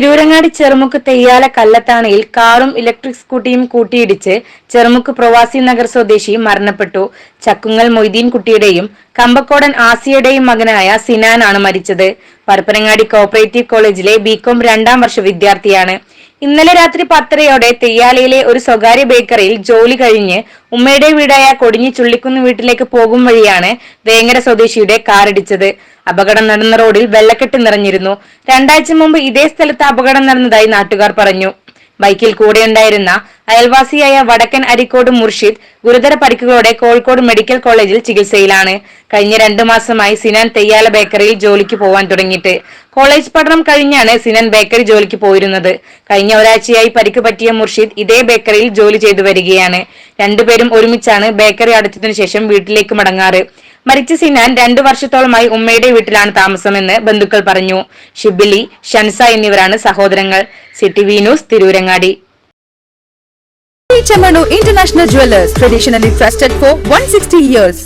പരപ്പനങ്ങാടി ചെറുമുക്ക് തെയ്യാല കല്ലത്താണയിൽ കാറും ഇലക്ട്രിക് സ്കൂട്ടിയും കൂട്ടിയിടിച്ച് ചെറുമുക്ക് പ്രവാസി നഗർ സ്വദേശി മരണപ്പെട്ടു. ചക്കുങ്ങൽ മൊയ്തീൻ കുട്ടിയുടെയും കമ്പക്കോടൻ ആസിയയുടെയും മകനായ സിനാനാണ് മരിച്ചത്. പരപ്പനങ്ങാടി കോപ്പറേറ്റീവ് കോളേജിലെ ബികോം രണ്ടാം വർഷ വിദ്യാർത്ഥിയാണ്. ഇന്നലെ രാത്രി പത്തരയോടെ തെയ്യാലയിലെ ഒരു സ്വകാര്യ ബേക്കറിയിൽ ജോലി കഴിഞ്ഞ് ഉമ്മയുടെ വീടായ കൊടിഞ്ഞി ചുള്ളിക്കുന്ന് വീട്ടിലേക്ക് പോകും വഴിയാണ് വേങ്ങര സ്വദേശിയുടെ കാറിടിച്ചത് അപകടം നടന്ന റോഡിൽ വെള്ളക്കെട്ട് നിറഞ്ഞിരുന്നു. രണ്ടാഴ്ച മുമ്പ് ഇതേ സ്ഥലത്ത് അപകടം നടന്നതായി നാട്ടുകാർ പറഞ്ഞു. ബൈക്കിൽ കൂടെയുണ്ടായിരുന്ന അയൽവാസിയായ വടക്കൻ അരിക്കോട് മുർഷിദ് ഗുരുതര പരിക്കുകളോടെ കോഴിക്കോട് മെഡിക്കൽ കോളേജിൽ ചികിത്സയിലാണ്. കഴിഞ്ഞ രണ്ടു മാസമായി സിനാൻ തെയ്യാല ബേക്കറിയിൽ ജോലിക്ക് പോവാൻ തുടങ്ങിയിട്ട്. കോളേജ് പഠനം കഴിഞ്ഞാണ് സിനാൻ ബേക്കറി ജോലിക്ക് പോയിരുന്നത്. കഴിഞ്ഞ ഒരാഴ്ചയായി പരിക്ക് പറ്റിയ മുർഷിദ് ഇതേ ബേക്കറിയിൽ ജോലി ചെയ്തു വരികയാണ്. രണ്ടുപേരും ഒരുമിച്ചാണ് ബേക്കറി അടച്ചതിനു ശേഷം വീട്ടിലേക്ക് മടങ്ങാറ്. മരിച്ച സിനാൻ രണ്ടു വർഷത്തോളമായി ഉമ്മയുടെ വീട്ടിലാണ് താമസമെന്ന് ബന്ധുക്കൾ പറഞ്ഞു. ഷിബിലി ഷൻസ എന്നിവരാണ് സഹോദരങ്ങൾ. City V news Tirurangadi. Chamano International Jewelers, traditionally trusted for 160 years.